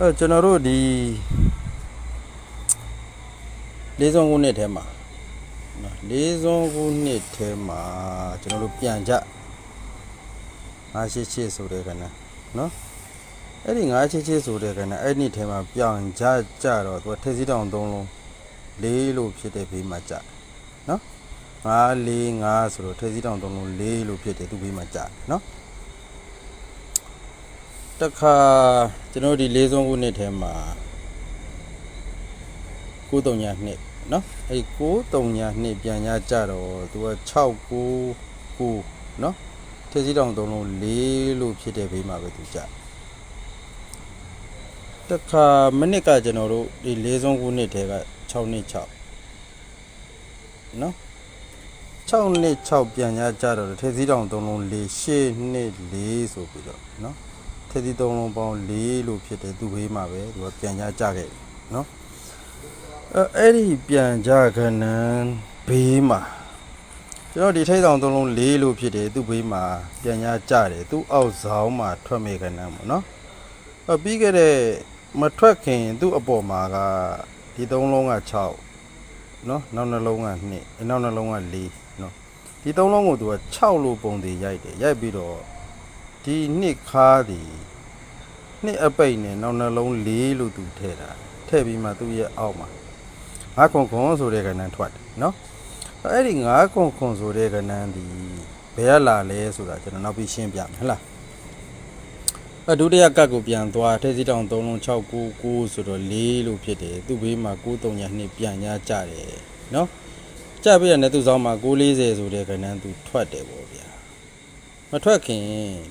အဲကျွန်တော်တို့ဒီလေးစုံခုနှစ်ထဲမှာနော်လေးစုံခုနှစ်ထဲမှာကျွန်တော်တို့ပြန်ကြ988ဆိုတဲ့ကဏ္ဍနော်အဲ့ဒီ988ဆိုတဲ့ကဏ္ဍအဲ့ဒီထဲမှာပြန်ကြကြတော့သူကထက်စီတောင်သုံးလုံးလေးလို့ဖြစ်တဲ့ဘေးမှာကြနော်945ဆိုတော့ထက်စီတောင်သုံးလုံးလေးလို့ဖြစ်တယ်သူဘေးမှာကြနော် တခါကျွန်တော်ဒီလေးစုံခုနှစ်ထဲမှာ9တုံညာနှစ်เนาะအဲ့9တုံညာနှစ်ပြန်ရကြတော့သူက6 9 9เนาะထက်စီတောင်သုံးလုံး4လို့ဖြစ်တဲ့ဘေးမှာပဲသူကြတခါမနစ်ကကျွန်တော်တို့ဒီလေးစုံခုနှစ်ထဲက6နှစ်6เนาะ6နှစ်6ပြန်ရကြတော့ထက်စီတောင်သုံးလုံး4 8နှစ်4ဆိုပြီးတော့เนาะ ထက်သီးသုံးလုံးပေါင်း၄လို့ဖြစ်တယ်သူ့ဘေးမှာပဲသူကပြန်ကြကြခဲ့တယ်နော်အဲအဲ့ဒီပြန်ကြခဏန်းဘေးမှာကျွန်တော်ဒီထိတ်ဆောင်သုံးလုံး၄လို့ဖြစ်တယ်သူ့ဘေးမှာပြန်ကြကြတယ်သူ့အောက်ဆောင်မှာထွက်မေခဏန်းပေါ့နော်အဲပြီးခဲ့တဲ့မထွက်ခင်သူ့အပေါ်မှာကဒီသုံးလုံးက6နော်နောက်နှလုံးက2နောက်နှလုံးက4နော်ဒီသုံးလုံးကိုသူက6လို့ပုံသေးရိုက်တယ်ရိုက်ပြီးတော့ ဒီနှစ်ခါသည်နှစ်အပိတ်နဲ့နောက်နှလုံးလေးလို့သူထည့်တာထည့်ပြီးမှသူ့ရဲ့အောက်မှာငါးခွန်ခွန်ဆိုတဲ့ကဏ္ဍထွက်တယ်နော်အဲ့ဒီငါးခွန်ခွန်ဆိုတဲ့ကဏ္ဍဒီဘယ်ကလာလဲဆိုတာကျွန်တော်နောက်ပြီးရှင်းပြမယ်ဟလားအဒုတိယကတ်ကိုပြန်သွားထည့်စီတောင်3လုံး6 9 9ဆိုတော့4လို့ဖြစ်တယ်သူ့ဘေးမှာ9 3ညာနှစ်ပြန်ရကြတယ်နော်ကြပြရတဲ့သူ့ဆောင်မှာ940ဆိုတဲ့ကဏ္ဍသူထွက်တယ်ပေါ့ဗျာ မထွက်ခင်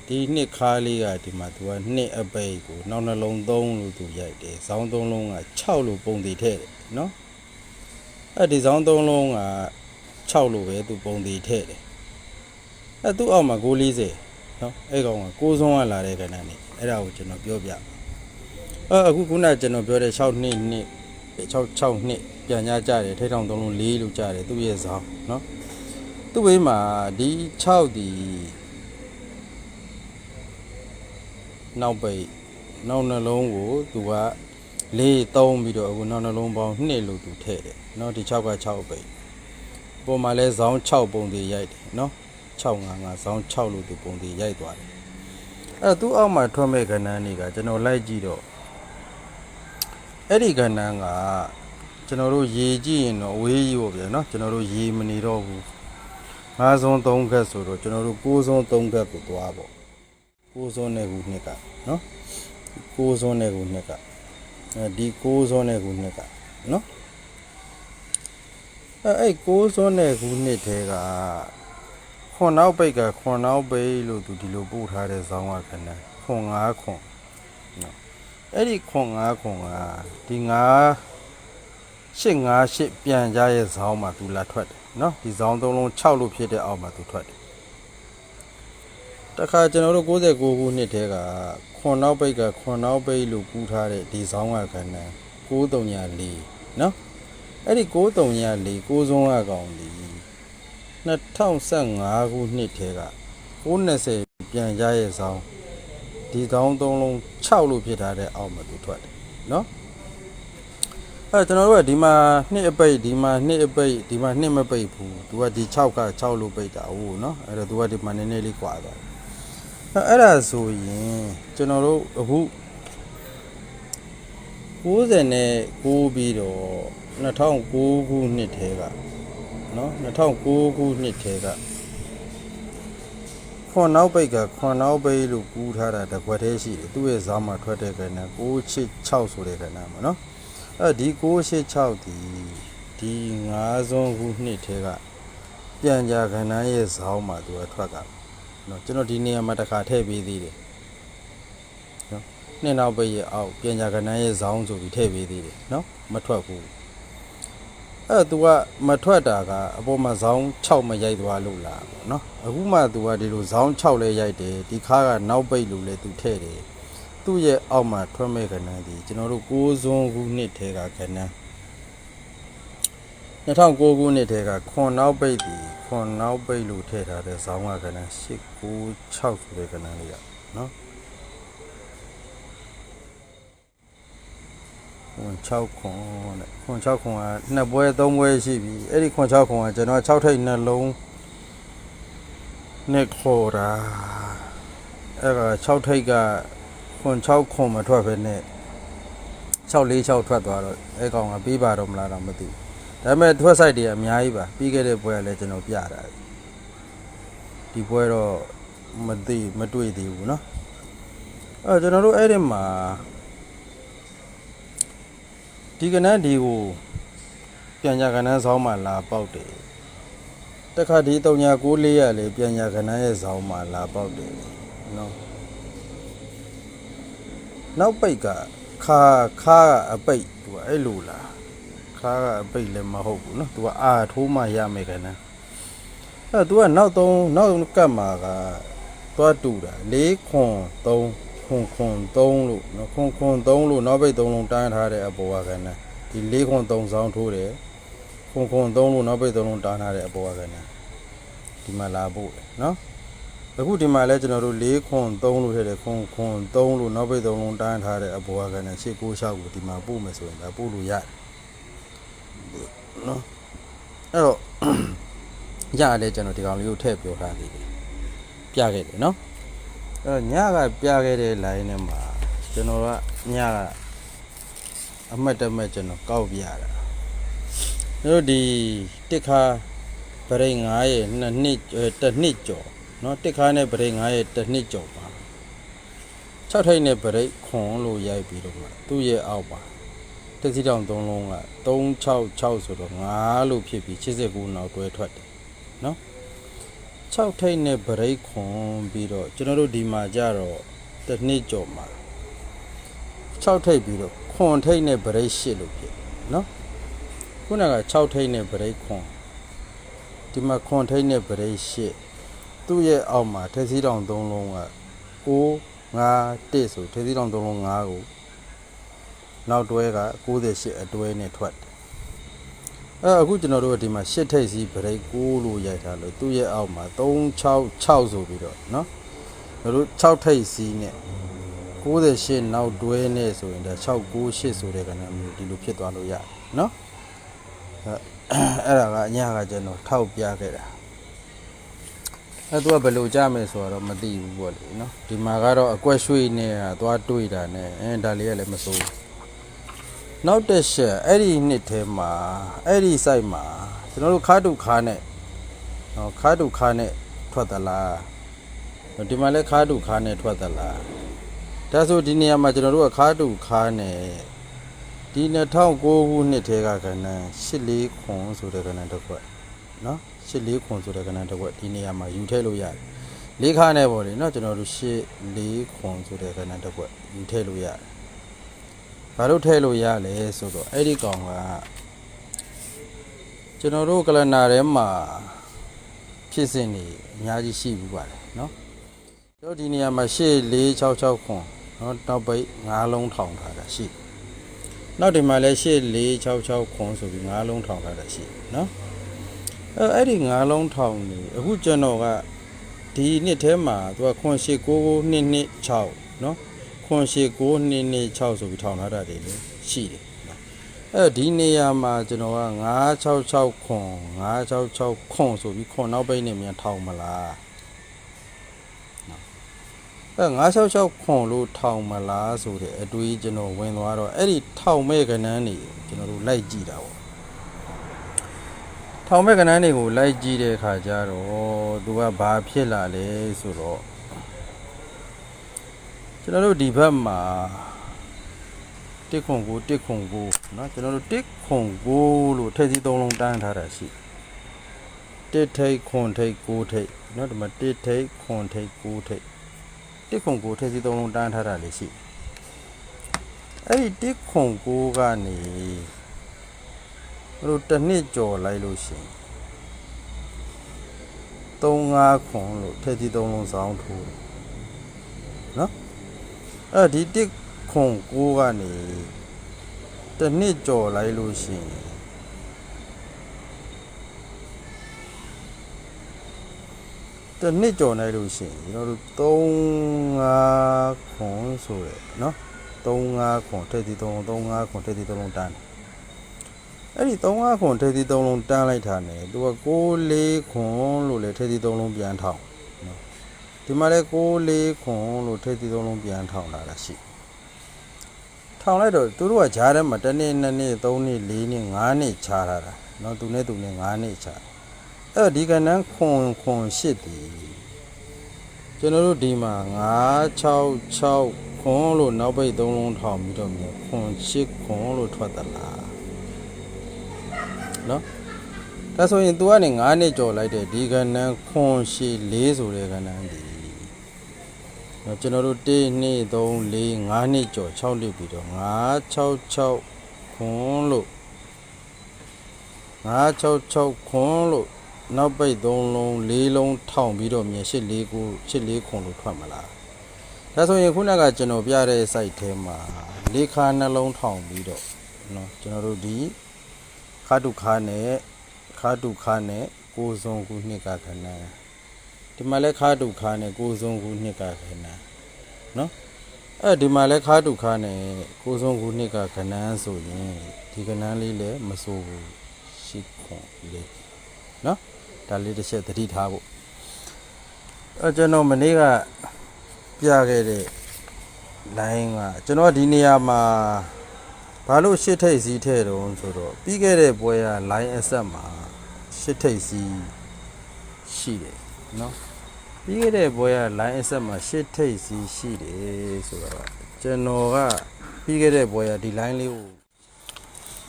ဒီနှစ်ခါလေးကဒီမှာသူကနှစ်အပိတ်ကိုနောက်နှလုံး3လို့သူရိုက်တယ်။ဇောင်း3လုံးက6လို့ပုံတည်ထည့်တယ်နော်။အဲ့ဒီဇောင်း3လုံးက6လို့ပဲသူပုံတည်ထည့်တယ်။အဲ့သူ့အောက်မှာ940နော်။အဲ့ကောင်က6ဆုံးကလာတဲ့ကဏ္ဍနဲ့အဲ့ဒါကိုကျွန်တော်ပြောပြမယ်။အဲ့အခုခုနကကျွန်တော်ပြောတဲ့6နှစ်နှစ်6 6နှစ်ပြန်ရကြတယ်ထိထောင်3လုံး4လို့ကြတယ်သူ့ရဲ့ဇောင်းနော်။သူ့ဘေးမှာဒီ6ဒီ နောက်ပိတ်နောက်နှလုံးကိုသူကလေးသုံးပြီးတော့အခုနောက်နှလုံးပေါင်း2လို့သူထည့်တယ်เนาะဒီ6က6ပိတ်ပုံမှာလဲဇောင်း6ပုံသေးရိုက်တယ်เนาะ655ဇောင်း6လို့သူပုံသေးရိုက်သွားတယ်အဲ့တော့သူ့အောက်မှာထွက်မဲ့ကဏ္ဍတွေကကျွန်တော်လိုက်ကြည့်တော့အဲ့ဒီကဏ္ဍကကျွန်တော်တို့ရေကြည့်ရင်တော့အဝေးကြီးပေါ့ဗျာเนาะကျွန်တော်တို့ရေမနေတော့ဘူး5ဆုံး3ခက်ဆိုတော့ကျွန်တော်တို့6ဆုံး3ခက်ကိုသွားပေါ့ ကိုးစောနဲ့ခုနှစ်ကနော်ကိုးစောနဲ့ခုနှစ်ကအဲဒီကိုးစောနဲ့ခုနှစ်ကနော်အဲအဲ့ကိုးစောနဲ့ခုနှစ်ထဲကခွန်နောက်ပိတ်ကခွန်နောက်ပိတ်လို့သူဒီလိုပို့ထားတဲ့ဇောင်းကခဏခွန်၅ခွန်နော်အဲ့ဒီခွန်၅ခွန်ကဒီ၅ရှစ်၅ရှစ်ပြန်ကြရဲ့ဇောင်းမှာသူလာထွက်တယ်နော်ဒီဇောင်းသုံးလုံး6လို့ဖြစ်တဲ့အောက်မှာသူထွက်တယ် တခါကျွန်တော်တို့69ခုနှစ်တည်းကခွန်နောက်ပိတ်ကခွန်နောက်ပိတ်လို့ကူးထားတဲ့ဒီဆောင်ကကဏ္ဍ934နော်အဲ့ဒီ934ကိုစုံးကကောင်ဒီ2015ခုနှစ်တည်းက920ပြန်ကြရဲ့ဆောင်ဒီဆောင်သုံးလုံး6လို့ဖြစ်ထားတဲ့အောက်မှာသူထွက်တယ်နော်အဲကျွန်တော်တို့ကဒီမှာနှစ်အပိတ်ဒီမှာနှစ်အပိတ်ဒီမှာနှစ်မပိတ်ဘူးသူကဒီ6က6လို့ပိတ်တာဟုတ်နော်အဲ့တော့သူကဒီမှာနည်းနည်းလေးကွာသွားတယ် အဲ့အဲ့ဒါဆိုရင်ကျွန်တော်တို့အခု90နဲ့6ပြီးတော့2009ခုနှစ်ထဲကเนาะ2009ခုနှစ်ထဲကခွန်နောက်ပိတ်ကခွန်နောက်ပိတ်လို့ကူးထားတာတစ်ခွက်သေးရှိတယ်သူ့ရဲ့ဇာမှာထွက်တဲ့ကဏ္ဍ686ဆိုတဲ့ကဏ္ဍမှာเนาะအဲ့ဒီ686ဒီဒီ9ဆုံးခုနှစ်ထဲကပြန်ကြကဏ္ဍရဲ့ဇောင်းမှာသူကထွက်က နော်ကျွန်တော်ဒီနေရာမှာတစ်ခါထည့်ပေးသေးတယ်နော်နှစ်နောက်ပိတ်ရဲ့အောက်ပညာကဏ္ဍရဲ့ဇောင်းဆိုပြီးထည့်ပေးသေးတယ်နော်မထွက်ဘူးအဲ့သူကမထွက်တာကအပေါ်မှာဇောင်း6မရိုက်သွားလို့လားပေါ့နော်အခုမှသူကဒီလိုဇောင်း6လဲရိုက်တယ်ဒီခါကနောက်ပိတ်လို့လဲသူထည့်တယ်သူ့ရဲ့အောက်မှာထွက်မဲ့ကဏ္ဍဒီကျွန်တော်တို့6စွန်းခုနှစ်ထဲကကဏ္ဍ 2009ခုနှစ်ထဲကခွန်နောက်ပိတ်ဒီခွန်နောက်ပိတ်လို့ထည့်ထားတဲ့ဇောင်းကကဏ္ဍ896ဆိုတဲ့ကဏ္ဍလေးရနော်ခွန်6ခွန်တဲ့ခွန်6ခွန်ကနှစ်ပွဲသုံးပွဲရှိပြီအဲ့ဒီခွန်6ခွန်ကကျွန်တော်6ထိပ်နှလုံးနဲ့ခေါ်တာအဲ့က6ထိပ်ကခွန်6ခွန်မထွက်ပဲနဲ့646ထွက်သွားတော့အဲ့ကောင်ကပြီးပါတော့မလားတော့မသိဘူး ဒါပေမဲ့ထွက်ဆိုင်တွေကအများကြီးပါပြီးခဲ့တဲ့ပွဲကလည်းကျွန်တော်ပြတာဒီပွဲတော့မသိမတွေ့သေးဘူးเนาะအဲ့တော့ကျွန်တော်တို့အဲ့ဒီမှာ ဒီကနန်းဒီကိုပြန်ညာကနန်းဆောင်မှလာပေါက်တယ်တခါဒီတုံညာ6လေးရလေပြန်ညာကနန်းရဲ့ဆောင်မှလာပေါက်တယ်နော်နောက်ပိတ်ကခါခါကအပိတ်သူကအဲ့လိုလား ခါကအပိတ်လည်းမဟုတ်ဘူးနော်သူကအာထိုးမှရမယ်ကနန်းအဲ့သူကနောက်သုံးနောက်ကတ်မှာကသွားတူတာ၄ခွန်3ခွန်ခွန်3လို့နော်ခွန်ခွန်3လို့နောက်ပိတ်3လုံးတန်းထားတဲ့အပေါ်ကကနန်းဒီ၄ခွန်3ဆောင်ထိုးတယ်ခွန်ခွန်3လို့နောက်ပိတ်3လုံးတန်းထားတဲ့အပေါ်ကကနန်းဒီမှာလာဖို့တယ်နော်အခုဒီမှာလဲကျွန်တော်တို့၄ခွန်3လို့ထည့်တယ်ခွန်ခွန်3လို့နောက်ပိတ်3လုံးတန်းထားတဲ့အပေါ်ကကနန်းရှေ့6 6ကိုဒီမှာပို့မယ်ဆိုရင်ဒါပို့လို့ရတယ် နော်အဲ့တော့ရတယ်ကျွန်တော်ဒီကောင်လေးကိုထည့်ပြောထားသေးတယ်ပြခဲ့တယ်နော်အဲ့တော့ညကပြခဲ့တဲ့ line ထဲမှာကျွန်တော်ကညကအမှတ်တမဲ့ကျွန်တော်ကောက်ပြတာကျွန်တော်ဒီတစ်ခါဗရိတ်9ရဲ့နှစ်နှစ်အဲတစ်နှစ်ကျော်နော်တစ်ခါနဲ့ဗရိတ်9ရဲ့တစ်နှစ်ကျော်ပါ6ထိပ်နဲ့ဗရိတ်ခွန်လို့ရိုက်ပြီးတော့မှသူ့ရဲ့အောက်ပါ တက်စီတောင်3လုံးက366ဆိုတော့9လို့ဖြစ်ပြီး89နောက်တွဲထွက်တယ်6ထိပ်နဲ့ဗရိတ်ခွန်ပြီးတော့ကျွန်တော်တို့ဒီမှာကြတော့တစ်နှစ်ကျော်မှာ6ထိပ်ပြီးတော့ခွန်ထိပ်နဲ့ဗရိတ်8လို့ဖြစ်နော်ခုနက6ထိပ်နဲ့ဗရိတ်ခွန်ဒီမှာခွန်ထိပ်နဲ့ဗရိတ်8သူ့ရဲ့အောက်မှာထက်စီတောင်3လုံးက6 5 1ဆိုထက်စီတောင်3လုံး5ကို နောက်တွဲက98အတွဲနဲ့ထွက်တယ် အဲအခုကျွန်တော်တို့ကဒီမှာရှစ်ထိပ်စီးဗရိတ်6လို့ရိုက်ထားလို့သူ့ရဲ့အောက်မှာ366ဆိုပြီးတော့เนาะကျွန်တော်တို့6ထိပ်စီးနဲ့98နောက်တွဲနဲ့ဆိုရင်ဒါ698ဆိုတဲ့ကဏ္ဍမျိုးဒီလိုဖြစ်သွားလို့ရတယ်เนาะအဲအဲ့ဒါကအညာကကျွန်တော်ထောက်ပြခဲ့တာအဲသူကဘယ်လိုကြမယ်ဆိုတော့မသိဘူးပေါ့လေเนาะဒီမှာကတော့အကွက်ရွှေ့နဲ့ကသွားတွေးတာနဲ့အဲဒါလေးကလည်းမစိုးဘူး နောက်တစ်ချက်အဲ့ဒီနှစ်ထဲမှာအဲ့ဒီ site မှာကျွန်တော်တို့ခါတုခါနဲ့ဟောခါတုခါနဲ့ထွက်သလားဒီမှာလဲခါတုခါနဲ့ထွက်သလားဒါဆိုဒီနေရာမှာကျွန်တော်တို့ကခါတုခါနဲ့ဒီ2009ခုနှစ်ထဲကကဏ္ဍ84ခွန်ဆိုတဲ့ကဏ္ဍတစ်ခွက်နော်84ခွန်ဆိုတဲ့ကဏ္ဍတစ်ခွက်ဒီနေရာမှာယူထည့်လို့ရတယ်လေးခါနဲ့ပေါ့လေနော်ကျွန်တော်တို့84ခွန်ဆိုတဲ့ကဏ္ဍတစ်ခွက်ယူထည့်လို့ရတယ် ဘာလို့ထည့်လို့ရလဲဆိုတော့အဲ့ဒီကောင်ကကျွန်တော်တို့ကလနာထဲမှာဖြစ်စဉ်နေအများကြီးရှိဘူးပါတယ်เนาะတို့ဒီနေရာမှာ8466ခွန်เนาะနောက်ပိတ်9လုံးထောင်ထားတာရှိနောက်ဒီမှာလည်း8466ခွန်ဆိုပြီး9လုံးထောင်ထားတာရှိเนาะအဲ့အဲ့ဒီ9လုံးထောင်နေအခုကျွန်တော်ကဒီနှစ်ထဲမှာသူကခွန်899226เนาะ ခွန်ရှိ9နှစ်နှစ်6ဆိုပြီးထောင်ထားတာတွေလည်းရှိတယ်နော်အဲ့ဒီနေရာမှာကျွန်တော်က966ခွန်966ခွန်ဆိုပြီးခွန်နောက်ပိတ်နေမြန်ထောင်မလားနော်အဲ့966ခွန်လို့ထောင်မလားဆိုတဲ့အတွေးကျွန်တော်ဝင်သွားတော့အဲ့ဒီထောင်မဲ့ကဏ္ဍနေကျွန်တော်တို့လိုက်ကြည့်တာပေါ့ထောင်မဲ့ကဏ္ဍတွေကိုလိုက်ကြည့်တဲ့အခါကျတော့သူကဘာဖြစ်လာလဲဆိုတော့ ကျွန်တော်တို့ဒီဘက်မှာတစ်ခွန်ကိုတစ်ခွန်ကိုเนาะကျွန်တော်တို့တစ်ခွန်ကိုလို့ထည့်စီသုံးလုံးတန်းထားတာရှိတစ်ထိတ်ခွန်ထိတ်ကိုထိတ်เนาะဒီမှာတစ်ထိတ်ခွန်ထိတ်ကိုထိတ်တစ်ခွန်ကိုထည့်စီသုံးလုံးတန်းထားတာလေးရှိအဲ့ဒီတစ်ခွန်ကိုကနေတို့တစ်နှစ်ကျော်လိုက်လို့ရှိရင်3 5ခွန်လို့ထည့်စီသုံးလုံးစောင်းထိုးတယ်เนาะ အဲ့ဒီတစ်ခွန်ကိုကနေတစ်နှစ်ကြော်လိုက်လို့ရှိရင်တစ်နှစ်ကြော်လိုက်လို့ရှိရင်ကျွန်တော်တို့3 5ခွန်ဆိုရယ်เนาะ3 35ခွန်ထိပ်သီး3လုံး35ခွန်ထိပ်သီး3လုံးတန်းတယ်အဲ့ဒီ35ခွန်ထိပ်သီး3လုံးတန်းလိုက်တာ ਨੇ သူက64ခွန်လို့လေထိပ်သီး3လုံးပြန်ထောင်နော် ဒီမှာလဲ64ခွန်လို့ထိပ်သီး3လုံးပြန်ထောင်လာတာရှိထောင်လိုက်တော့သူတို့ကဂျားထဲမှာတစ်နေ့နှစ်နေ့သုံးနေ့လေးနေ့ငါးနေ့ခြားထားတာနော်သူနဲ့သူနဲ့ငါးနေ့ခြားအဲ့တော့ဒီကဏ္ဍခွန်ခွန်ရှစ်တည်ကျွန်တော်တို့ဒီမှာ966ခွန်လို့နောက်ပိတ်3လုံးထောင်ပြီးတော့မြေခွန်8ခွန်လို့ထွက်သလားနော်ဒါဆိုရင် तू ကနေ9နှစ်ကြော်လိုက်တဲ့ဒီကဏ္ဍခွန်8 4ဆိုတဲ့ကဏ္ဍဒီနော် ကျွန်တော်တို့1 2 3 4 5နှစ်ကြော်6နှစ်ပြီးတော့966ခွန်လို့966ခွန်လို့ နောက်ပိတ်3လုံး4လုံးထောင်ပြီးတော့မြေ8 4 9 8 4ခွန်လို့ထွက်မလားဒါဆိုရင်ခုနကကျွန်တော်ပြတဲ့ site ထဲမှာလေးခါနှလုံးထောင်ပြီးတော့เนาะကျွန်တော်တို့ဒီခါတုခါနဲ့ခါတုခါနဲ့ကိုစုံခုနှစ်ကခဏ ဒီမှာလဲခါတုခါနဲ့ကိုစုံခုနှစ်ကခဏနော်အဲဒီမှာလဲခါတုခါနဲ့ကိုစုံခုနှစ်ကခဏန်းဆိုရင်ဒီခဏန်းလေးလည်းမဆိုးဘူးရှိခွန်လေးနော်ဒါလေးတစ်ချက်သတိထားဖို့အဲကျွန်တော်မနေ့ကပြခဲ့တဲ့ line ကကျွန်တော်ဒီနေရာမှာဘာလို့ရှစ်ထိပ်စီးထဲတုံးဆိုတော့ပြီးခဲ့တဲ့ပွဲက line asset မှာရှစ်ထိပ်စီးရှိတယ်နော် ပြီးခဲ့တဲ့ပွဲက line asset မှာရှစ်ထိပ်စီးရှိတယ်ဆိုတော့ကျွန်တော်ကပြီးခဲ့တဲ့ပွဲကဒီ line လေးကို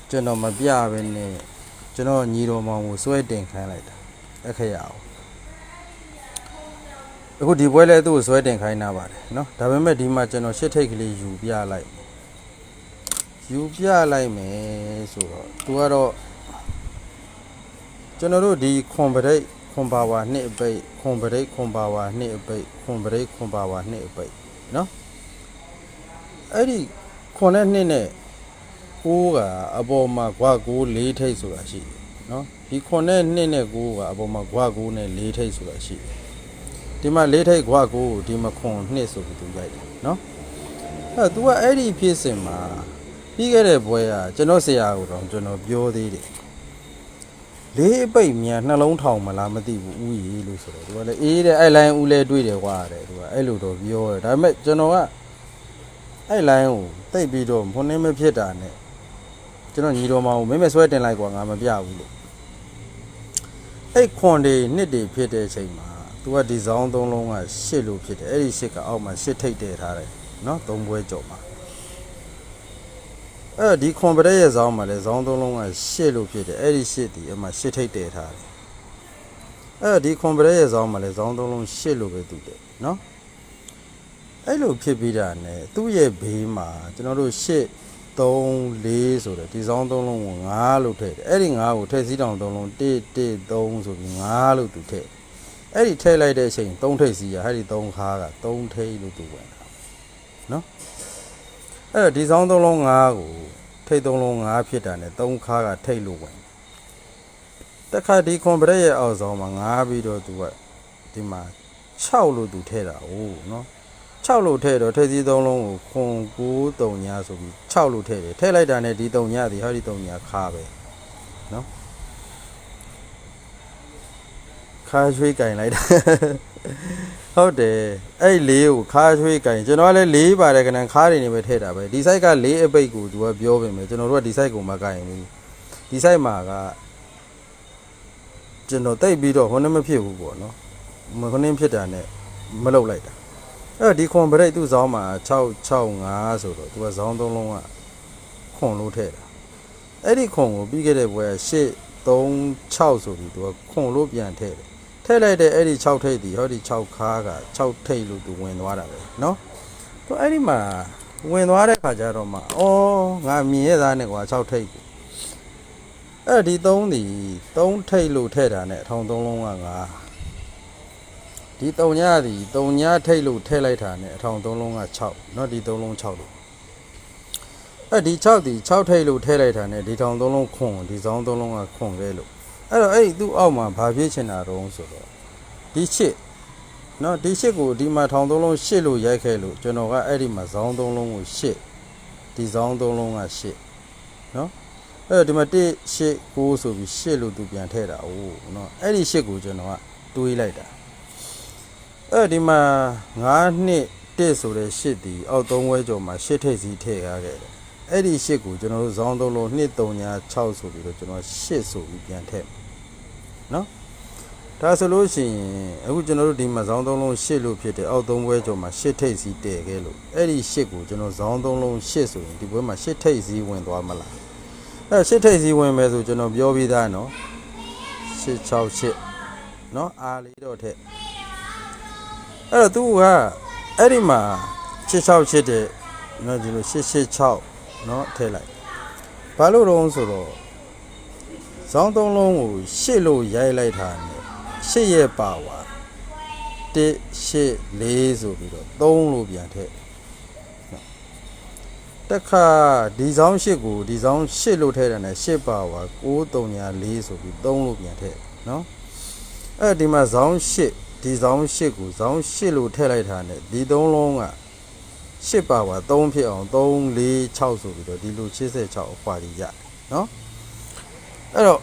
ကျွန်တော်မပြဘဲနဲ့ကျွန်တော်ညီတော်မောင်ကိုစွဲတင်ခိုင်းလိုက်တာ အခရအောင်အခုဒီပွဲလဲသူ့ကိုဆွဲတင်ခိုင်းတာပါတယ်เนาะဒါပေမဲ့ဒီမှာကျွန်တော်ရှစ်ထိတ်ကလေးယူပြလိုက်ယူပြလိုက်မယ်ဆိုတော့သူကတော့ကျွန်တော်တို့ဒီခွန်ပရိတ် ခွန်ပါဝါနှစ်အပိတ်ခွန်ပရိတ်ခွန်ပါဝါနှစ်အပိတ်ခွန်ပရိတ်ခွန်ပါဝါနှစ်အပိတ်နော်အဲ့ဒီခွန်နဲ့နှစ်နဲ့ကိုးကအပေါ်မှာဂွကိုး၄ထိပ်ဆိုတာရှိတယ်နော်ဒီခွန်နဲ့နှစ်နဲ့ကိုးကအပေါ်မှာဂွကိုးနဲ့၄ထိပ်ဆိုတာရှိတယ်ဒီမှာ၄ထိပ်ဂွကိုးကိုဒီမှာခွန်နှစ်ဆိုပြီးသူရိုက်တယ်နော်အဲ့ तू ကအဲ့ဒီဖြစ်စဉ်မှာပြီးခဲ့တဲ့ဘွဲကကျွန်တော်ဆရာကိုတော့ကျွန်တော်ပြောသေးတယ် လေးအပိတ်မြန်နှလုံးထောင်မလားမသိဘူးဥယီလို့ဆိုတော့သူကလည်းအေးတဲ့အဲ့လိုင်းဦးလဲတွေ့တယ်ကွာတဲ့သူကအဲ့လိုတော့ပြောတယ်ဒါပေမဲ့ကျွန်တော်ကအဲ့လိုင်းကိုတိတ်ပြီးတော့ဘုန်းနေမဖြစ်တာနဲ့ကျွန်တော်ညီတော်မောင်ကိုမင်းမဆွဲတင်လိုက်ကွာငါမပြဘူးလို့အဲ့ခွန်တွေနှစ်တွေဖြစ်တဲ့အချိန်မှာသူကဒီဇောင်းသုံးလုံးကရှစ်လို့ဖြစ်တယ်အဲ့ဒီရှစ်ကအောက်မှာရှစ်ထိတ်တည်ထားတယ်နော်သုံးပွဲကြော်မှာ အဲ့ဒီခွန်ပရက်ရဲ့ဇောင်းမှာလည်းဇောင်းသုံးလုံးကရှစ်လို့ဖြစ်တယ်အဲ့ဒီရှစ်ဒီအမှရှစ်ထိတ်တည်ထားတယ်အဲ့ဒီခွန်ပရက်ရဲ့ဇောင်းမှာလည်းဇောင်းသုံးလုံးရှစ်လို့ပဲသူတယ်နော်အဲ့လိုဖြစ်ပြီးတာ ਨੇ သူ့ရဲ့ဘေးမှာကျွန်တော်တို့ရှစ်3 4ဆိုတော့ဒီဇောင်း3လုံးကို9လို့ထည့်တယ်အဲ့ဒီ9ကိုထည့်စည်းတောင်3လုံး1 1 3ဆိုပြီး9လို့သူထည့်အဲ့ဒီထည့်လိုက်တဲ့အချိန်3ထိပ်စီးရအဲ့ဒီ3ခါက3ထိပ်လို့သူဝင်တာနော် အဲ့တော့ဒီဇောင်း3လုံး9ကိုထိပ်3လုံး9ဖြစ်တာ ਨੇ 3ခါကထိပ်လို့ဝင်တခါဒီကွန်ပရက်ရဲ့အောက်ဆောင်မှာ9ပြီးတော့သူကဒီမှာ6လို့သူထည့်တာ哦နော်6လို့ထည့်တော့ထည့်စည်းသုံးလုံးကိုခွန်9တုံညာဆိုပြီး6လို့ထည့်တယ်ထည့်လိုက်တာနဲ့ဒီတုံညာဒီဟောဒီတုံညာခါပဲနော် ခါချွေးကင်လိုက်တာဟုတ်တယ်အဲ့လေးကိုခါချွေးကင်ကျွန်တော်ကလည်းလေးပါတယ်ကနန်ခါတွေနေပဲထည့်တာပဲဒီ site ကလေးအပိတ်ကိုသူကပြောပြင်မယ်ကျွန်တော်တို့ကဒီ site ကိုမကင်ဘူးဒီ site မှာကကျွန်တော်တိတ်ပြီးတော့ဟိုနဲ့မဖြစ်ဘူးပေါ့နော်မခင်းဖြစ်တာနဲ့မလုပ်လိုက်တာအဲ့တော့ဒီခွန်ပရိတ်သူ့ဇောင်းမှာ665ဆိုတော့သူကဇောင်းသုံးလုံးကခွန်လို့ထည့်တာအဲ့ဒီခွန်ကိုပြီးခဲ့တဲ့ဘွဲ836ဆိုပြီးသူကခွန်လို့ပြန်ထည့်တယ် ထည့်လိုက်တဲ့အဲ့ဒီ6ထိပ်ဒီဟောဒီ6ခါက6ထိပ်လို့သူဝင်သွားတာပဲเนาะသူအဲ့ဒီမှာဝင်သွားတဲ့ခါကျတော့မှဩငါမြင်ရသားနဲ့ကွာ6ထိပ်ကိုအဲ့ဒီ3ဒီ3ထိပ်လို့ထည့်တာနဲ့အထောင်3လုံးကငါ ဒီတုံညဒီတုံညထိတ်လို့ထည့်လိုက်တာ ਨੇ အထောင်3လုံးက6เนาะဒီ3လုံး6လို့အဲ့ဒီ6ဒီ6ထိတ်လို့ထည့်လိုက်တာ ਨੇ ဒီထောင်3လုံးခွန်ဒီဇောင်း3လုံးကခွန်ခဲ့လို့ အဲ့တော့အဲ့ဒီသူ့အောက်မှာဘာဖြစ်ချင်တာတုံးဆိုတော့ဒီချစ်နော်ဒီရှစ်ကိုဒီမှာထောင်သုံးလုံးရှစ်လို့ရိုက်ခဲ့လို့ကျွန်တော်ကအဲ့ဒီမှာဇောင်းသုံးလုံးကိုရှစ်ဒီဇောင်းသုံးလုံးကရှစ်နော်အဲ့တော့ဒီမှာ1ရှစ်6ဆိုပြီးရှစ်လို့သူပြန်ထည့်တာ哦နော်အဲ့ဒီရှစ်ကိုကျွန်တော်ကတွေးလိုက်တာအဲ့ဒီမှာ9နှစ်1ဆိုတဲ့ရှစ်ဒီအောက်သုံးဝဲကျော်မှာရှစ်ထိပ်စီထည့်ရခဲ့တယ်အဲ့ဒီရှစ်ကိုကျွန်တော်တို့ဇောင်းသုံးလုံး2 3 6ဆိုပြီးတော့ကျွန်တော်ရှစ်ဆိုပြီးပြန်ထည့် နော်ဒါဆိုလို့ရှိရင်အခုကျွန်တော်တို့ဒီမှာဇောင်းသုံးလုံး8လို့ဖြစ်တယ်အောက်သုံးဘွဲကျော်မှာ8ထိပ်စီတည်ခဲ့လို့အဲ့ဒီ8ကိုကျွန်တော်ဇောင်းသုံးလုံး8ဆိုရင်ဒီဘွဲမှာ8ထိပ်စီဝင်သွားမလားအဲ့8ထိပ်စီဝင်မယ်ဆိုကျွန်တော်ပြောပြီးသားနော်668နော်အားလေးတော့ထက်အဲ့တော့ तू ကအဲ့ဒီမှာ668တဲ့နော်ဒီလို886နော်ထည့်လိုက်ဘာလို့တော့ဆိုတော့ ဇောင်းသုံးလုံးကို8လို့ရိုက်လိုက်တာနဲ့ရှစ်ရဲ့ပါဝါ1 8 4ဆိုပြီးတော့3လို့ပြန်ထည့်နော်တက်ခါဒီဆောင်8ကိုဒီဆောင်8လို့ထည့်တယ်နဲ့8ပါဝါ9 3ညာ4ဆိုပြီး3လို့ပြန်ထည့်နော်အဲ့ဒီမှာဇောင်း8ဒီဇောင်း8ကိုဇောင်း8လို့ထည့်လိုက်တာနဲ့ဒီ3လုံးက8ပါဝါ3ဖြစ်အောင်3 4 6ဆိုပြီးတော့ဒီလို86အခွာကြီးရနော် အဲ့တော့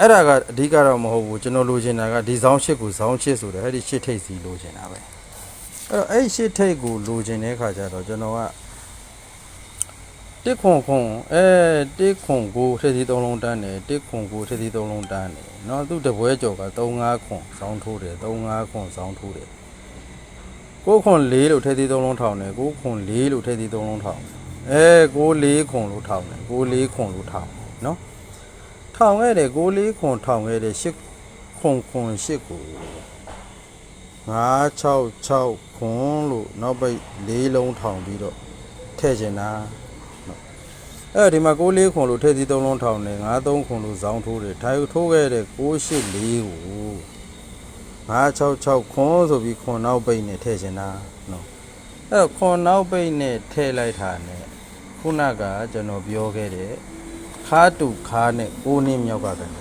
အဲ့ဒါကအဓိကတော့မဟုတ်ဘူးကျွန်တော်လိုချင်တာကဒီဇောင်းရှစ်ကိုဇောင်းရှစ်ဆိုတယ်အဲ့ဒီရှစ်ထိပ်စီလိုချင်တာပဲအဲ့တော့အဲ့ဒီရှစ်ထိပ်ကိုလိုချင်တဲ့ခါကျတော့ကျွန်တော်ကတစ်ခွန်ခွန်အဲတစ်ခွန်ကိုထိပ်စီသုံးလုံးတန်းတယ်တစ်ခွန်ကိုထိပ်စီသုံးလုံးတန်းတယ်เนาะသူ့တပွဲကြော်က35ခွန်ဇောင်းထိုးတယ်35ခွန်ဇောင်းထိုးတယ်ကိုခွန်4လို့ထိပ်စီသုံးလုံးထောင်တယ်ကိုခွန်4လို့ထိပ်စီသုံးလုံးထောင်တယ်အဲကို4ခွန်လို့ထောင်တယ်ကို4ခွန်လို့ထောင်တယ်เนาะ ထောင်ခဲ့တယ်ကိုလေးခွန်ထောင်ခဲ့တယ်ရှစ်ခွန်ခွန်ရှစ်ကို966ခွန်လို့နောက်ပိတ်လေးလုံးထောင်ပြီးတော့ထည့်ချင်တာနော်အဲ့ဒီမှာကိုလေးခွန်လို့ထည့်စီသုံးလုံးထောင်တယ်93ခွန်လို့ဇောင်းထိုးတယ်ထိုင်ထိုးခဲ့တဲ့684ကို966ခွန်ဆိုပြီးခွန်နောက်ပိတ်နဲ့ထည့်ချင်တာနော်အဲ့တော့ခွန်နောက်ပိတ်နဲ့ထည့်လိုက်တာနဲ့ခုနကကျွန်တော်ပြောခဲ့တဲ့ ခါတူခါနဲ့ကိုးနှင်းမြောက်ကကန်တယ်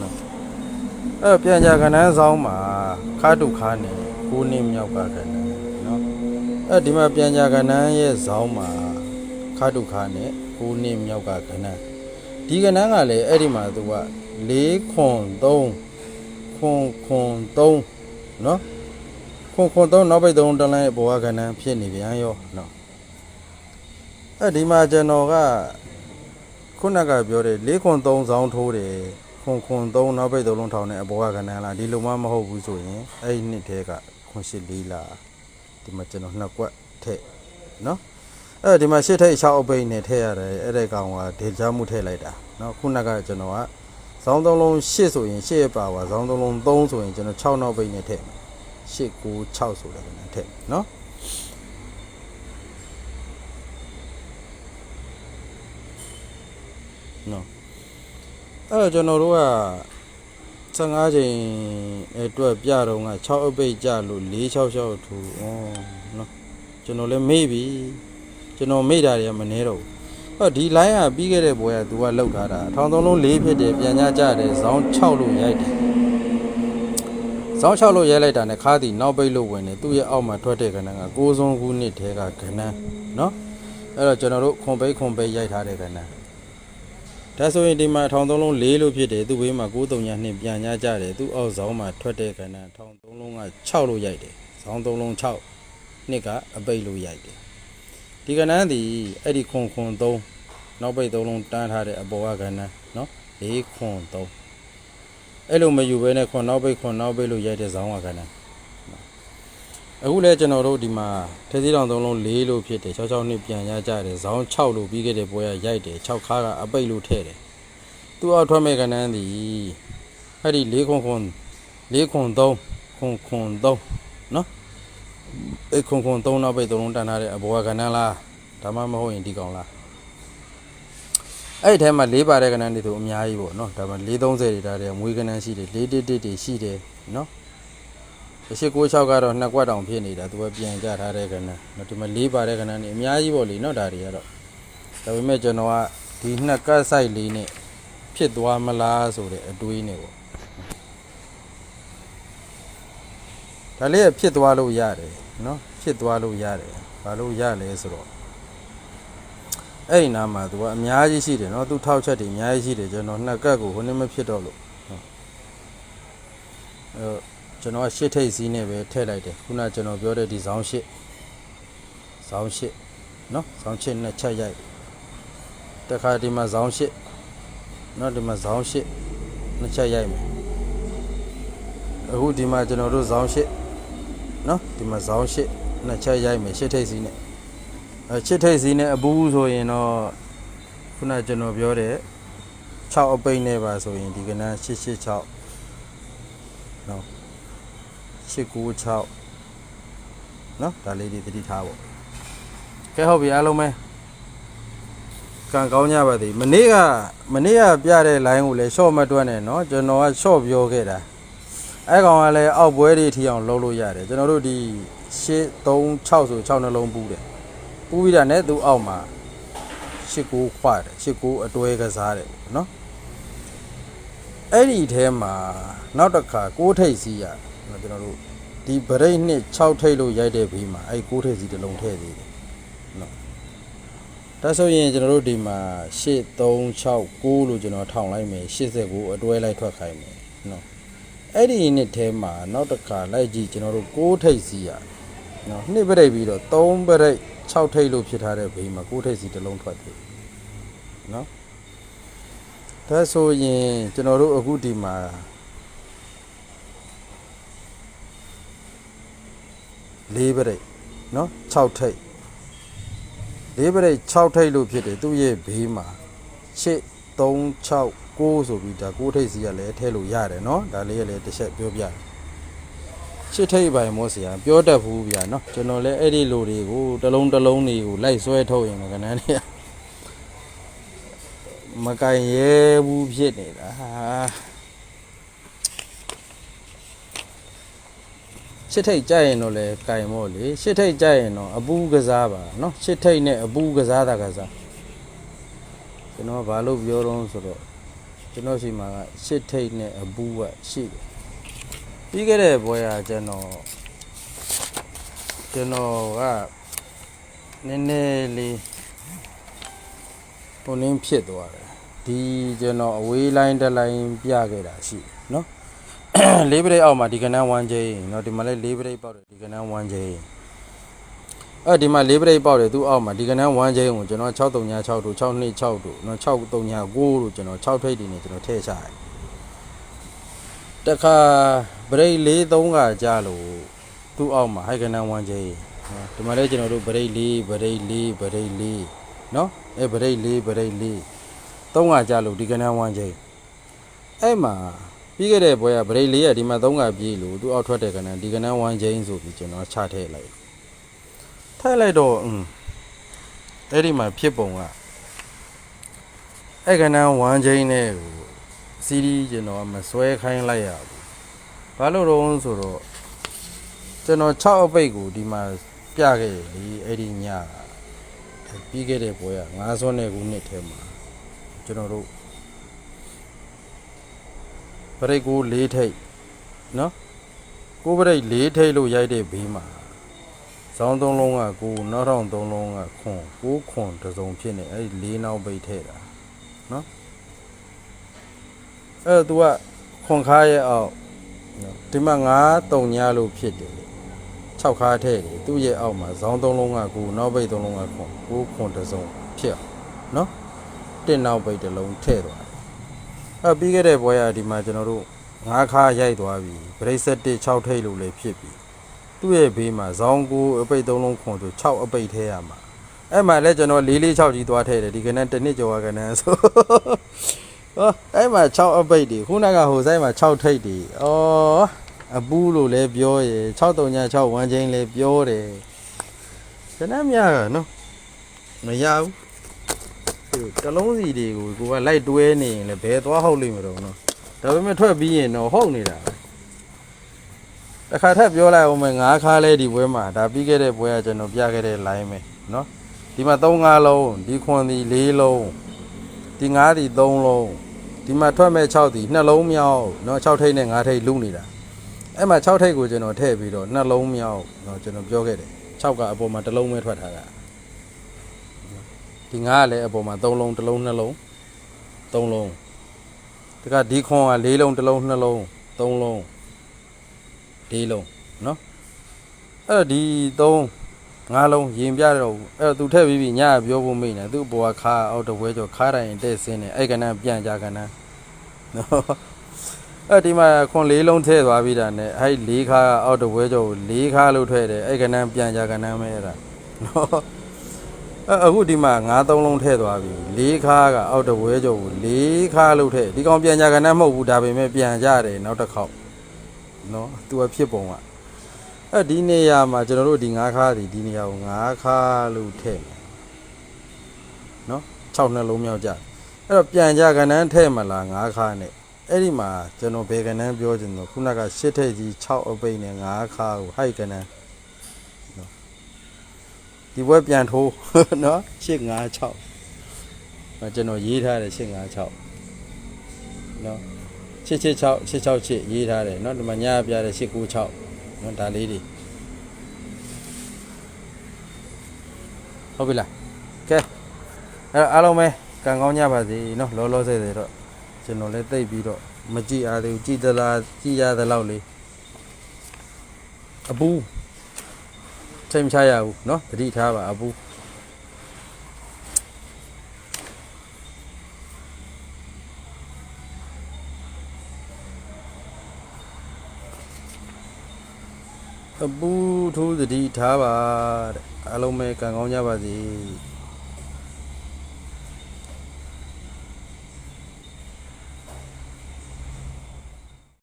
နော်အဲ့တော့ပြန်ကြကဏ္ဍဆောင်မှာခါတူခါနဲ့ကိုးနှင်းမြောက်ကကန်တယ်နော်အဲ့ဒီမှာပြန်ကြကဏ္ဍရဲ့ဇောင်းမှာခါတူခါနဲ့ကိုးနှင်းမြောက်ကကဏ္ဍဒီကဏ္ဍကလည်းအဲ့ဒီမှာသူက၄ခွန်3ခွန်ခွန်3နော်ခွန်ခွန်3နောက်ပိတ်3တလိုင်းဘောကကဏ္ဍဖြစ်နေပြန်ရောနော်အဲ့ဒီမှာကျွန်တော်က ခုနကပြောတယ်၄ခွန်3ဇောင်းထိုးတယ်ခွန်ခွန်3နောက်ပိတ်သုံးလုံးထောင်တဲ့အဘောကကဏ္ဍလားဒီလိုမှမဟုတ်ဘူးဆိုရင်အဲ့ဒီနှစ်တည်းကခွန်ရှိလေးလားဒီမှာကျွန်တော်နှစ်ကွက်ထည့်နော်အဲ့ဒီမှာရှစ်ထိတ်6အပိတ်နဲ့ထည့်ရတယ်အဲ့ဒီကောင်ကဒေချာမှုထည့်လိုက်တာနော်ခုနကကျွန်တော်ကဇောင်းသုံးလုံး8ဆိုရင်8ရပါပါဇောင်းသုံးလုံး3ဆိုရင်ကျွန်တော်6နောက်ပိတ်နဲ့ထည့်မယ်8 9 6ဆိုတဲ့ကဏ္ဍထည့်နော် နော်အဲ့တော့ကျွန်တော်တို့က15ချိန်အတွက်ပြတော့က6အပိတ်ကြလို့466ထူဩနော်ကျွန်တော်လည်းမေ့ပြီကျွန်တော်မေ့တာတွေကမနေတော့ဘူးအဲ့တော့ဒီ line ကပြီးခဲ့တဲ့ဘွယ်က तू ကလောက်ထားတာထောင်သုံးလုံး4ဖြစ်တယ်ပြန်ကြကြတယ်ဇောင်း6လို့ရိုက်တယ်ဇောင်း6လို့ရိုက်လိုက်တာနဲ့ခါးတီနောက်ပိတ်လို့ဝင်တယ်သူ့ရဲ့အောက်မှာထွက်တဲ့ကဏ္ဍက6စုံခုနှစ်ထဲကကဏ္ဍနော်အဲ့တော့ကျွန်တော်တို့ခွန်ပိတ်ခွန်ပိတ်ရိုက်ထားတဲ့ကဏ္ဍ ဒါဆိုရင်ဒီမှာထောင်သုံးလုံး၄လို့ဖြစ်တယ်သူ့ဘေးမှာ9တုံညာနှစ်ပြန်ညာကြတယ်သူ့အောက်ဇောင်းမှာထွက်တဲ့ကဏ္ဍထောင်သုံးလုံးက6လို့ရိုက်တယ်ဇောင်းသုံးလုံး6နှစ်ကအပိတ်လို့ရိုက်တယ်ဒီကဏ္ဍသည်အဲ့ဒီခွန်ခွန်3နောက်ပိတ်သုံးလုံးတန်းထားတဲ့အပေါ်ကကဏ္ဍနော်၄ခွန်3အဲ့လိုမယူဘဲနဲ့ခွန်နောက်ပိတ်ခွန်နောက်ပိတ်လို့ရိုက်တဲ့ဇောင်းကကဏ္ဍ အခုလဲကျွန်တော်တို့ဒီမှာထေးသီးတောင်သုံးလုံး၄လို့ဖြစ်တယ်66နှစ်ပြန်ရကြတယ်ဇောင်း6လို့ပြီးခဲ့တဲ့ပွဲကရိုက်တယ်6ခါကအပိတ်လို့ထည့်တယ်သူ့အောက်ထွက်မဲ့ကဏ္ဍသည်အဲ့ဒီ၄ခွန်ခွန်၄ခွန်3ခွန်ခွန်3နော်အဲ့ခွန်ခွန်3နောက်ပိတ်သုံးလုံးတန်ထားတဲ့အဘောကကဏ္ဍလားဒါမှမဟုတ်ရင်ဒီကောင်လားအဲ့ဒီထဲမှာ၄ပါတဲ့ကဏ္ဍတွေဆိုအများကြီးပေါ့နော်ဒါမှ430တွေဒါတွေမွေးကဏ္ဍရှိတယ်411တွေရှိတယ်နော် 896ကတော့နှစ်ကွက်တောင်ဖြစ်နေတာသူကပြန်ကြထားတဲ့ကဏ္ဍနော်ဒီမှာ၄ပါတဲ့ကဏ္ဍနေအများကြီးပေါ့လေနော်ဒါတွေကတော့ဒါပေမဲ့ကျွန်တော်ကဒီနှစ်ကတ်ဆိုင်လေးနဲ့ဖြစ်သွားမလားဆိုတဲ့အတွေးနဲ့ပေါ့ဒါလေးကဖြစ်သွားလို့ရတယ်နော်ဖြစ်သွားလို့ရတယ်ဘာလို့ရလဲဆိုတော့အဲ့ဒီနားမှာသူကအများကြီးရှိတယ်နော်သူထောက်ချက်တွေအများကြီးရှိတယ်ကျွန်တော်နှစ်ကတ်ကိုဟိုနေ့မဖြစ်တော့လို့ဟုတ်အဲ ကျွန်တော်ကရှစ်ထိပ်စီးနဲ့ပဲထည့်လိုက်တယ်ခုနကကျွန်တော်ပြောတဲ့ဒီဇောင်းရှစ်ဇောင်းရှစ်နော်ဇောင်းရှစ်နဲ့ချက်ရိုက်တခါဒီမှာဇောင်းရှစ်နော်ဒီမှာဇောင်းရှစ်နှစ်ချက်ရိုက်မယ်အခုဒီမှာကျွန်တော်တို့ဇောင်းရှစ်နော်ဒီမှာဇောင်းရှစ်နှစ်ချက်ရိုက်မယ်ရှစ်ထိပ်စီးနဲ့အဲချစ်ထိတ်စီနဲ့အပူးဆိုရင်တော့ခုနကျွန်တော်ပြောတဲ့6အပိတ်နဲ့ပါဆိုရင်ဒီကနန်း 886နော်896နော်ဒါလေးတွေသတိထားပေါ့ကဲဟုတ်ပြီအားလုံးပဲကံကောင်းကြပါသည်မနေ့ကမနေ့ကပြတဲ့ line ကိုလည်း short မတွက်နဲ့နော်ကျွန်တော်က short ပြောခဲ့တာအဲ့ကောင်ကလည်းအောက်ပွဲတွေထီအောင်လုပ်လို့ရတယ်ကျွန်တော်တို့ဒီ836ဆို6နှလုံးပူးတယ်ပူးပြီးတာနဲ့သူအောက်မှာရှစ်ကိုခွာတယ်ရှစ်ကိုအတွဲကစားတယ်နော်အဲ့ဒီထဲမှာနောက်တစ်ခါကိုးထိပ်စီးရနော် ကျွန်တော်တို့ဒီဗရိတ်နှစ်6ထိပ်လို့ရိုက်တဲ့ဘေးမှာအဲ့ကိုးထိပ်စီးတစ်လုံးထည့်သေးတယ်နော်ဒါဆိုရင်ကျွန်တော်တို့ဒီမှာ8 3 6 9လို့ကျွန်တော်ထောင်လိုက်မယ်89အတွဲလိုက်ထွက်ခိုင်းမယ်နော်အဲ့ဒီနှစ်ထဲမှာနောက်တစ်ခါလိုက်ကြည့်ကျွန်တော်တို့ကိုးထိပ်စီးရနော်နှစ်ပရိတ်ပြီးတော့3ပရိတ်6ထိပ်လို့ဖြစ်ထားတဲ့ဘေးမှာ9ထိပ်စီတစ်လုံးထွက်တယ်နော်ဒါဆိုရင်ကျွန်တော်တို့အခုဒီမှာ ၄ပရိတ်နော်6ထိပ်၄ပရိတ်6ထိပ်လို့ဖြစ်တယ်သူ့ရဲ့ဘေးမှာ6 3 6 9ဆိုပြီးဒါ9ထိပ်စီကလည်းထည့်လို့ရတယ်နော်ဒါလေးကလည်းတစ်ချက်ပြောပြရှစ်ထိပ်ပိုင်မောဆရာပြောတတ်ဘူးဗျာနော်ကျွန်တော်လည်းအဲ့ဒီလူတွေကိုတလုံးတလုံးတွေကိုလိုက်ဆွဲထုတ်ရင်ကနန်းတွေကမကင်ရဲဘူးဖြစ်နေတာဟာ ရှစ်ထိပ်ကြိုက်ရင်တော့လေကင်မို့လေရှစ်ထိပ်ကြိုက်ရင်တော့အပူးကစားပါเนาะရှစ်ထိပ်နဲ့အပူးကစားတာကစားကျွန်တော်ကဘာလို့ပြောတော့ဆိုတော့ကျွန်တော်ရှိမှာကရှစ်ထိပ်နဲ့အပူးကရှိတယ် ပြီးခဲ့တဲ့ဘွဲကကျွန်တော်ကျွန်တော်ကနည်းနည်းလေးပုံရင်းဖြစ်သွားတယ်ဒီကျွန်တော်အဝေးလိုင်းတစ်လိုင်းပြခဲ့တာရှိတယ်နော် လေးပရိတ်အောက်မှာဒီကနန်း1ချိန်เนาะဒီမှာလည်းလေးပရိတ်ပေါက်တယ်ဒီကနန်း1ချိန်အဲ့ဒီမှာလေးပရိတ်ပေါက်တယ်သူ့အောက်မှာဒီကနန်း1ချိန်ကိုကျွန်တော်6396တို့626တို့เนาะ6396တို့ကျွန်တော်6ထိပ်တွေနဲ့ကျွန်တော်ထည့်ချရတယ် တခါဗရိတ်၄၃ကကြာလို့သူ့အောက်မှာဟိုက်ကနန်ဝမ်ချေနော်ဒီမှာလည်းကျွန်တော်တို့ဗရိတ်၄ဗရိတ်၄ဗရိတ်၄နော်အဲဗရိတ်၄ဗရိတ်၄၃ကကြာလို့ဒီကနန်ဝမ်ချေအဲ့မှာ ပြီးခဲ့တဲ့ဘွဲကဗရိတ်၄ကဒီမှာ၃ကပြေးလို့သူ့အောက်ထွက်တဲ့ကနန်ဒီကနန်ဝမ်ချေဆိုပြီးကျွန်တော်ချထည့်လိုက်ထည့်လိုက်တော့อืมအဲ့ဒီမှာဖြစ်ပုံကအဲ့ကနန်ဝမ်ချေနဲ့ကိုစီးရီးကျွန်တော်မဆွဲခိုင်းလိုက်ရဘူးဘာလို့တော့ဆိုတော့ကျွန်တော်6အပိတ်ကိုဒီမှာပြခဲ့လေအဲ့ဒီညပြီးခဲ့တဲ့ပွဲက9ဆွန်းတဲ့ခုနှစ်ထဲမှာကျွန်တော်တို့ ပရိတ်ကို၄ထိပ်နော်ကိုပရိတ်၄ထိပ်လို့ရိုက်တဲ့ဘေးမှာဇောင်းသုံးလုံးကကိုနောက်ထောင်သုံးလုံးကခွန်ကိုခွန်တစ်စုံဖြစ်နေအဲ့ဒီ၄နောက်ပိတ်ထဲတာနော်အဲ့တော့ तू ကခွန်ခါရဲ့အောက်နော်ဒီမှာ9တုံညာလို့ဖြစ်တယ်6ခါထဲတယ်သူ့ရဲ့အောက်မှာဇောင်းသုံးလုံးကကိုနောက်ဘိတ်သုံးလုံးကခွန်ကိုခွန်တစ်စုံဖြစ်အောင်နော်တစ်နောက်ဘိတ်တစ်လုံးထည့်သွားတယ် အဲ့ပြီးခဲ့တဲ့ဘွဲကဒီမှာကျွန်တော်တို့9ခါရိုက်သွားပြီဗရိတ်ဆက်တစ်6ထိပ်လို့လည်းဖြစ်ပြီသူ့ရဲ့ဘေးမှာဇောင်းကိုအပိတ်သုံးလုံးခွန်ဆို6အပိတ်ထဲရမှာအဲ့မှာလည်းကျွန်တော်446ကြီးသွားထည့်တယ်ဒီကနေ့တစ်နှစ်ကျော်ကကနန်းဆိုဟောအဲ့မှာ6အပိတ်တွေခုနကဟိုဆိုင်မှာ6ထိပ်တွေဩအပူးလို့လည်းပြောရယ်636ဝမ်းချင်းလည်းပြောတယ်ကျွန်တော်မြကနော်မရဘူးဟို တလုံးစီတွေကိုကိုကလိုက်တွဲနေရင်လည်းဘယ်သွားဟုတ်လိမ့်မတော့နော်ဒါပေမဲ့ထွက်ပြီးရင်တော့ဟုတ်နေတာပဲတစ်ခါထပ်ပြောလိုက်အောင်မယ်ငါးခါလဲဒီပွဲမှာဒါပြီးခဲ့တဲ့ပွဲကကျွန်တော်ပြခဲ့တဲ့ line ပဲနော်ဒီမှာ3ငါးလုံးဒီခွန်ဒီ4လုံးဒီငါးဒီ3လုံးဒီမှာထွက်မဲ့6ဒီ2လုံးမြောက်နော်6ထိပ်နဲ့5ထိပ်လူနေတာအဲ့မှာ6ထိပ်ကိုကျွန်တော်ထည့်ပြီးတော့2လုံးမြောက်နော်ကျွန်တော်ပြောခဲ့တယ်6ကအပေါ်မှာ1လုံးပဲထွက်ထားတာ ဒီငါကလည်းအပေါ်မှာ3လုံးတစ်လုံးနှလုံး3လုံးတကဒီခွန်က4လုံးတစ်လုံးနှလုံး3လုံး4လုံးเนาะအဲ့တော့ဒီ3ငါးလုံးရင်ပြတော့ဘူးအဲ့တော့သူထည့်ပြီးပြီညကပြောဖို့မိနေသူ့ဘောကခါအောက်တပွဲကျော်ခါတိုင်းတဲ့ဆင်းနေအဲ့ကနန်းပြန်ကြကနန်းနော်အဲ့ဒီမှာခွန်လေးလုံးထည့်သွားပြီးတာနဲ့အဲ့လေးခါအောက်တပွဲကျော်ကိုလေးခါလို့ထည့်တယ်အဲ့ကနန်းပြန်ကြကနန်းပဲအဲ့ဒါနော်အဲ့ အခုဒီမှာငါးသုံးလုံးထည့်သွားပြီလေးခါကအောက်တပွဲကျော်ကိုလေးခါလို့ထည့်ဒီကောင်ပြန်ကြကနန်းမဟုတ်ဘူးဒါပေမဲ့ပြန်ကြတယ်နောက်တစ်ခေါက်နော်သူကဖြစ်ပုံကအဲ့ဒီနေရာမှာကျွန်တော်တို့ဒီငါးခါးဒီဒီနေရာကိုငါးခါးလို့ထည့်မယ်နော်6နှလုံးမြောက်ကြအဲ့တော့ပြန်ကြကဏ္ဍထည့်မလားငါးခါးနဲ့အဲ့ဒီမှာကျွန်တော်ဘယ်ကဏ္ဍပြောချင်တော့ခုနကရှစ်ထည့်ကြီး6အပိတ်နဲ့ငါးခါးကိုဟိုက်ကဏ္ဍနော် ဒီဘွဲပြန်ထိုး နော်8 5 6ကျွန်တော်ရေးထားတယ်8 5 6နော်6 6 6 6 6 6ရေးထားတယ်เนาะဒီမှာညပြတယ်8 9 6နော်ဒါလေးတွေဟုတ်ပြီလားကဲအဲ့တော့အားလုံးပဲကံကောင်းကြပါစေเนาะလောလောဆယ်ဆယ်တော့ကျွန်တော်လည်းတိတ်ပြီးတော့မကြည့်အားသေးဘူးကြည်သလားကြည်ရသလောက်လေးအပူ ထိတ်မချရဘူးเนาะတတိထားပါအပူအပူထိုးတတိထားပါတဲ့အားလုံးပဲကံကောင်းကြပါစေ